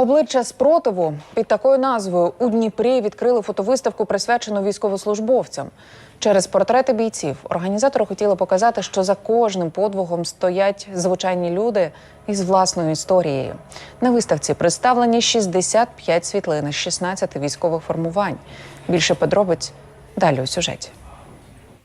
Обличчя спротиву під такою назвою у Дніпрі відкрили фотовиставку, присвячену військовослужбовцям. Через портрети бійців організатори хотіли показати, що за кожним подвигом стоять звичайні люди із власною історією. На виставці представлені 65 світлин із 16 військових формувань. Більше подробиць далі у сюжеті.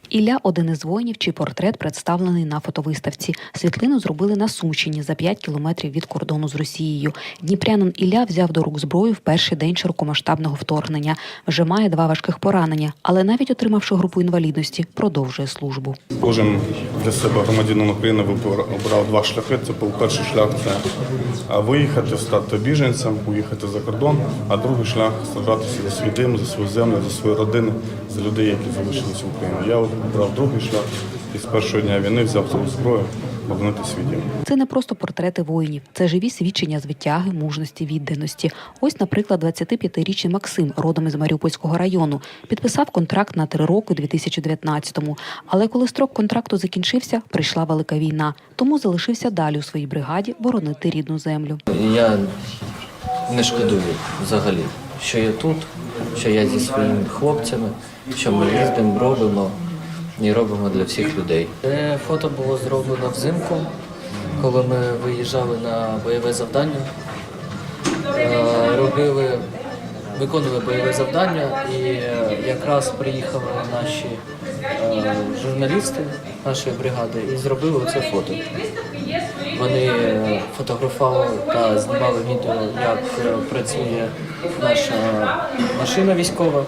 Ілля один із воїнів, чий портрет представлений на фотовиставці. Світлину зробили на Сумщині за 5 кілометрів від кордону з Росією. Дніпрянин Ілля взяв до рук зброю в перший день широкомасштабного вторгнення. Вже має два важких поранення, але навіть отримавши групу інвалідності, продовжує службу. Кожен для себе громадянин України обрав два шляхи. Це був перший шлях це виїхати, стати біженцем, уїхати за кордон, а другий шлях сражатися за свій дим, за свою землю, за свої родини, за людей, які залишилися в Україні. Я обрав другий шлях і з першого дня війни взяв свою зброю оборонити свій дім. Це не просто портрети воїнів, це живі свідчення звитяги, мужності, відданості. Ось, наприклад, 25-річний Максим, родом із Маріупольського району, підписав контракт на три роки у 2019-му. Але коли строк контракту закінчився, прийшла велика війна. Тому залишився далі у своїй бригаді боронити рідну землю. Я не шкодую взагалі, що я тут, що я зі своїми хлопцями, що ми їздимо, робимо і робимо для всіх людей. Це фото було зроблено взимку, коли ми виїжджали на бойове завдання, Е, робили, виконували бойове завдання, і е, якраз приїхали наші е, журналісти нашої бригади і зробили це фото. Вони фотографували та знімали відео, як працює наша машина військова.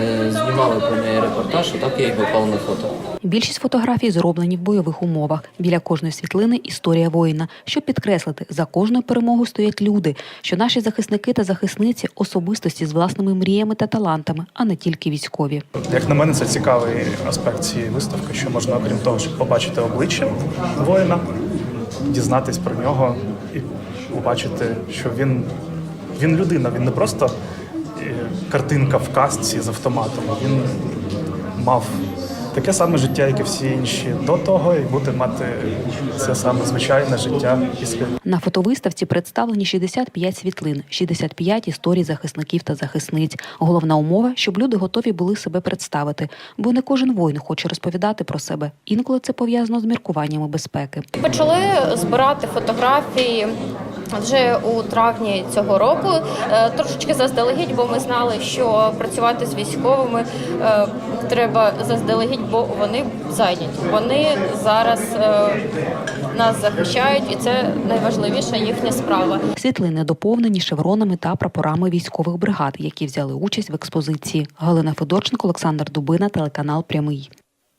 Е, Знімали про неї репортаж, а так я й попав на фото. Більшість фотографій зроблені в бойових умовах. Біля кожної світлини історія воїна. Щоб підкреслити, за кожною перемогою стоять люди, що наші захисники та захисниці особистості з власними мріями та талантами, а не тільки військові. Як на мене, це цікавий аспект цієї виставки, що можна, окрім того, щоб побачити обличчя воїна, дізнатись про нього і побачити, що він, він людина, він не просто картинка в кастці з автоматом. Він мав таке саме життя, як і всі інші до того, і буде мати це саме звичайне життя після. На фотовиставці представлені 65 світлин, 65 історій захисників та захисниць. Головна умова, щоб люди готові були себе представити, бо не кожен воїн хоче розповідати про себе. Інколи це пов'язано з міркуваннями безпеки. Почали збирати фотографії вже у травні цього року. Е, Трошечки заздалегідь, бо ми знали, що працювати з військовими е, треба заздалегідь, бо вони зайняті. Вони зараз е, нас захищають, і це найважливіша їхня справа. Світлини доповнені шевронами та прапорами військових бригад, які взяли участь в експозиції. Галина Федорченко, Олександр Дубина, телеканал Прямий.